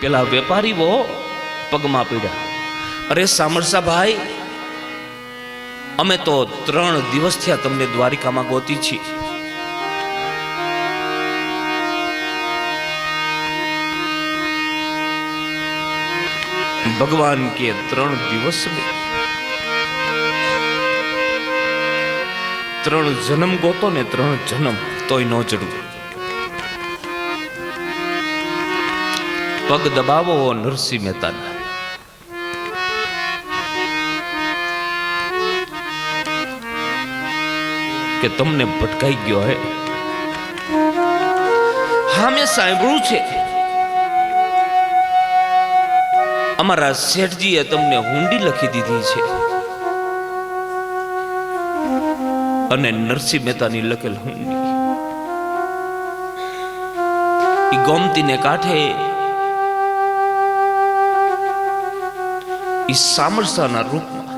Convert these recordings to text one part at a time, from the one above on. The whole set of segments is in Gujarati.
પેલા વેપારીઓ પગમાં પીડ્યા અરે સામરસા ભાઈ, અમે તો ત્રણ દિવસ થયા તમને દ્વારિકામાં ગોતી છીએ. ભગવાન કે ત્રણ દિવસ ત્રણ જન્મ ગોતો ને ત્રણ જન્મ, તોય ન ચડવું પગ દબાવો નરસિંહ મહેતાના. કે તમને ભટકાઈ ગયો હે? હા મેં સાંભળ્યું છે. અમારા શેઠજીએ તમને હુંડી લખી દીધી છે. અને નરસિંહ મહેતાની લખેલ હુંડી. ગોમતીને કાંઠે ઈ સામરસાના રૂપમાં.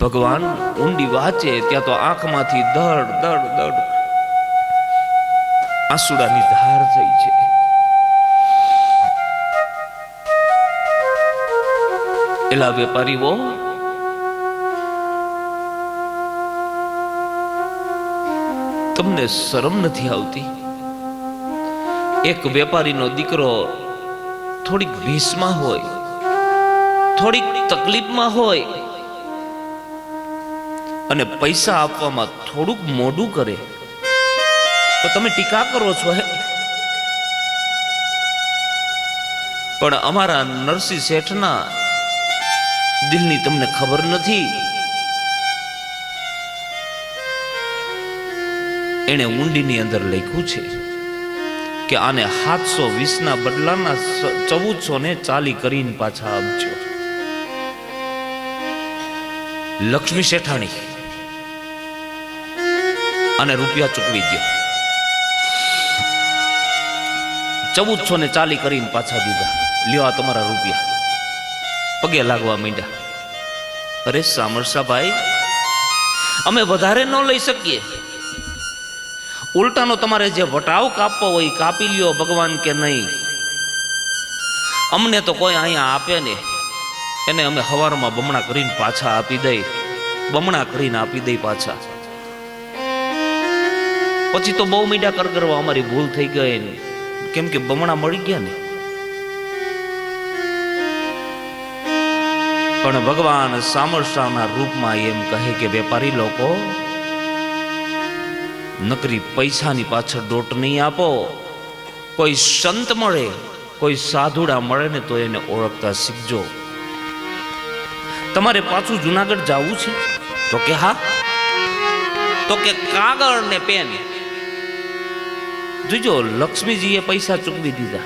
ભગવાન ઊંડી વાંચે, ત્યાં તો આંખમાંથી દડ દડ દડ આંસુડાની ધાર થઈ છે. એલા વેપારીઓ, તમને શરમ નથી આવતી? એક વેપારીનો દીકરો થોડીક ભીસમાં હોય, થોડીક તકલીફમાં હોય અને પૈસા આપવામાં થોડુંક મોડું કરે, તો તમે ટીકા કરો છો હે? પણ અમારા નરસિંહ શેઠના દિલની તમને ખબર નથી? એણે ઊંડીની અંદર લખ્યું છે કે આને સાતસો વીસના બદલાના ચૌદસો ને ચાલી કરીને પાછા આપજો લક્ષ્મી શેઠાણી અને રૂપિયા ચૂકવી દો ચૌદસો ને ચાલી કરીને પાછા દીધા. લ્યો આ તમારા રૂપિયા. પગે લાગવા માંડ્યા. અરે સામરસાભાઈ, અમે વધારે ન લઈ શકીએ. ઉલટાનો તમારે જે વટાવ કાપવો હોય કાપી લ્યો ભગવાન કે નહીં. અમને તો કોઈ અહીંયા આપે ને. એને અમે હવારમાં બમણા કરીને પાછા આપી દઈ. બમણા કરીને આપી દઈ પાછા. પછી તો બહુ મીડા કર કરવા અમારી ભૂલ થઈ ગઈ ને. કેમ કે બમણા મળી ગયા ને. પણ ભગવાન સામરસાના રૂપમાં એમ કહે કે વેપારી લોકો નકરી પૈસાની પાછળ દોટ નહીં આપો. કોઈ સંત મળે, કોઈ સાધુડા મળે ને તો એને ઓળખતા શીખજો. તમારે પાછું જુનાગઢ જવું છે? તો કે હા. તો કે કાગળ ને પેન. જોજો, લક્ષ્મીજીએ પૈસા ચૂકવી દીધા.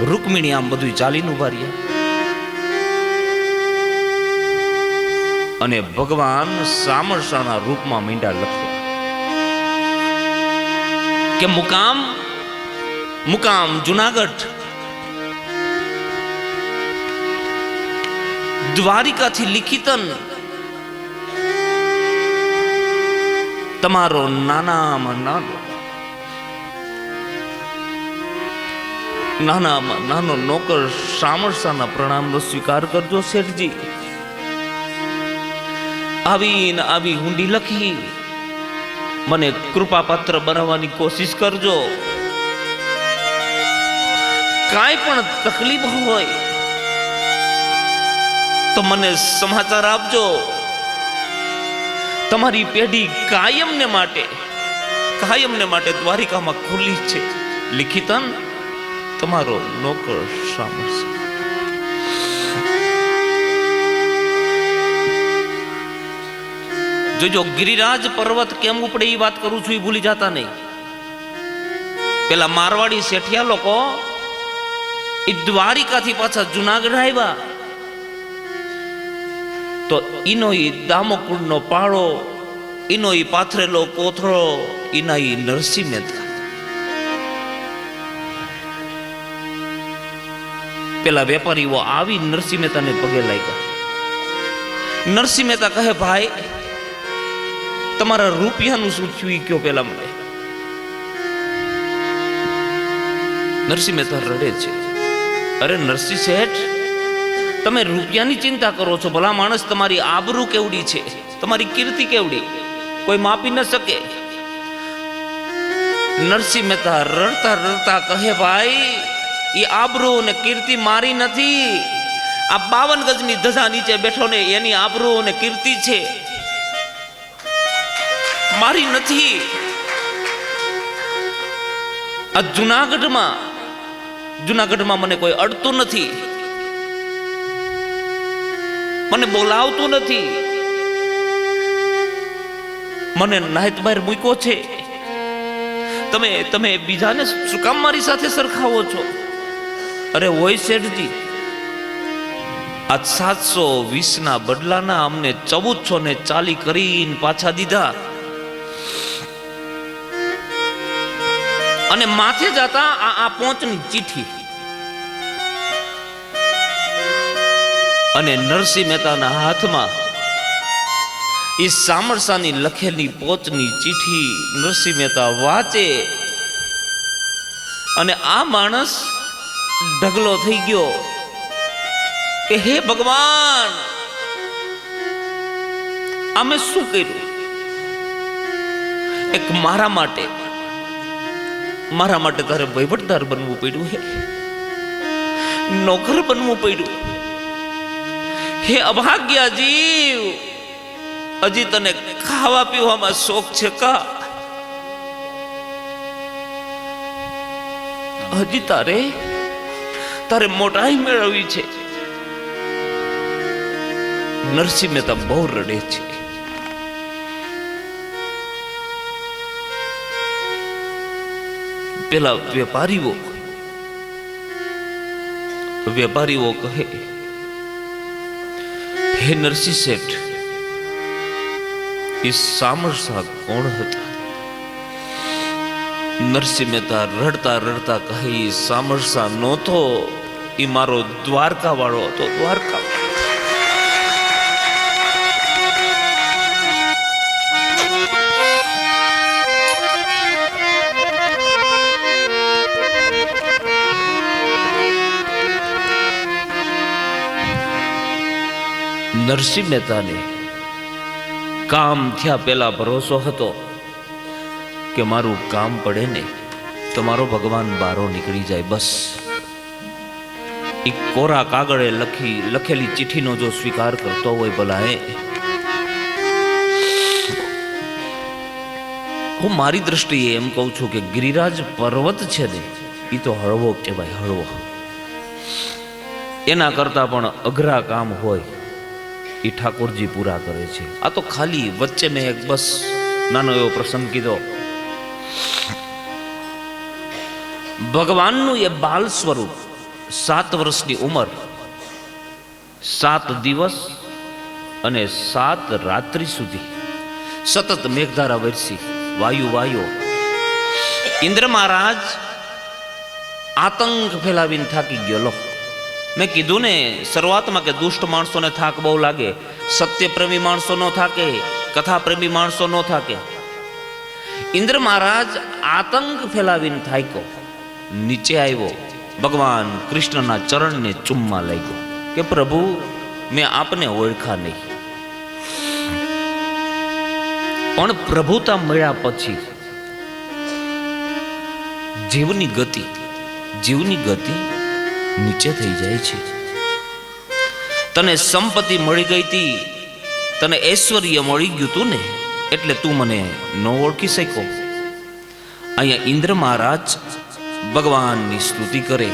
રૂકમિણી આમ બધું ચાલીને ઊભા રહ્યા. અને ભગવાન સામરસાના રૂપમાં મીંડા લખવા કે મુકામ મુકામ જુનાગઢ. દ્વારિકાથી લિખિતન તમારો નાનામાં નાનો. નાનામાં નાનો નોકર સામરસાના પ્રણામનો સ્વીકાર કરજો શેઠજી. આવીને આવી હુંડી લખી. મને કૃપાપાત્ર બનાવવાની કોશિશ કરજો. કાંઈ પણ તકલીફ હોય, તો મને સમાચાર આપજો. તમારી પેઢી કાયમને માટે કાયમને માટે દ્વારિકામાં ખુલ્લી છે. લિખિતન તમારો નોકર સામરસ જોજો, ગિરિરાજ પર્વત કેમ ઉપડે એ વાત કરું છું એ ભૂલી જતા નહીં. પેલા મારવાડી શેઠિયા લોકો એ દ્વારિકાથી પાછા જુનાગઢ આવ્યા. તો ઈનો ઈ દામોકુંડનો પાળો, ઈનો એ પાથરેલો કોથળો, ઈના એ નરસિંહ મહેતા પેલા વેપારીઓ આવી, નરસિંહ મહેતાને પગે લાગ્યા. નરસિંહ મહેતા કહે, ભાઈ તમારા રૂપિયાનું શું થયું કયો પેલા મને? નરસિંહ મહેતા રડે છે. અરે નરસિંહ શેઠ, તમે રૂપિયાની ચિંતા કરો છો. ભલા માણસ તમારી આબરૂ કેવડી છે? તમારી કીર્તિ કેવડી? કોઈ માપી ન શકે. નરસિંહ મહેતા રડતા રડતા કહે, ભાઈ એ આબરૂ ને કીર્તિ મારી નથી. આ બાવન ગજની ધજા નીચે બેઠો ને, એની આબરૂ અને કીર્તિ છે. મારી નથી. આ જુનાગઢમાં જુનાગઢમાં મને કોઈ અડતું નથી. મને બોલાવતું નથી. મને નાહિત બહાર મૂક્યો છે. તમે તમે બીજાને શું મારી સાથે સરખાવો છો? અરે હોય શેઠજી, આ સાતસો વીસના બદલાના અમને ચૌદસો ને ચાલી કરીને પાછા દીધા. અને માથે જતા આ આ પોંચની ચીઠી અને નરસિંહ મહેતાના હાથમાં એ સામરસાની લખેલી પોતની ચીઠી નરસિંહ મહેતા વાંચે અને આ માણસ ઢગલો થઈ ગયો કે હે ભગવાન અમે શું કર્યું? એક મારા માટે મારા માટે તારે વહીવટદાર બનવું પડ્યું હે. નોકર બનવું પડ્યું. હે અભાગ્યા હજી તને ખાવા પીવામાં શોખ છે કા? હજી તારે તારે મોટાઈ મેળવવી છે. નરસિંહ મહેતા બહુ રડે છે. પેલા વેપારીઓ વેપારીઓ કહે, હે નરસિંહ શેઠ, એ સામરસા કોણ હતા? નરસિંહ મહેતા રડતા રડતા કહે "ઈ સામરસા નહોતો, એ મારો દ્વારકા વાળો હતો. દ્વારકા નરસિંહ મહેતાને કામ થયા પહેલા ભરોસો હતો કે મારું કામ પડે ને તો મારો ભગવાન બારો નીકળી જાય બસ. એક કોરા કાગળે લખી, લખેલી ચિઠ્ઠીનો જો સ્વીકાર કરતો હોય ભલા એ હું મારી દ્રષ્ટિએ એમ કહું છું કે ગિરિરાજ પર્વત છે ને એ તો હળવો કહેવાય, હળવો. એના કરતા પણ અઘરા કામ હોય. એ ઠાકોરજી પૂરા કરે છે. આ તો ખાલી વચ્ચે મેં એક બસ નાનો એવો પ્રસંગ કીધો. ભગવાનનું એ બાલ સ્વરૂપ સાત વર્ષની ઉંમર, સાત દિવસ અને સાત રાત્રિ સુધી સતત મેઘધારા વરસી, વાયુ વાયો. ઇન્દ્ર મહારાજ આતંક ફેલાવીને થાકી ગયો, લો. મેં કીધું ને, શરૂઆતમાં કે દુષ્ટ માણસોને થાક બહુ લાગે, સત્યપ્રેમી માણસો નો થાકે, કથાપ્રેમી માણસો નો થાકે. ઇન્દ્ર મહારાજ આતંક ફેલાવીને થાક્યો. નીચે આવ્યો. ભગવાન કૃષ્ણના ચરણને ચુમ્મા લાગ્યો. કે પ્રભુ, મેં આપને ઓળખા નહીં. પણ પ્રભુતા મળ્યા પછી જીવની ગતિ જીવની ગતિ નીચે થઈ જાય છે. તને સંપત્તિ મળી ગઈ હતી તને ઐશ્વર્ય મળી ગયું તું ને, એટલે તું મને ન ઓળખી શક્યો. અહીંયા ઇન્દ્ર મહારાજ ભગવાનની સ્તુતિ કરે.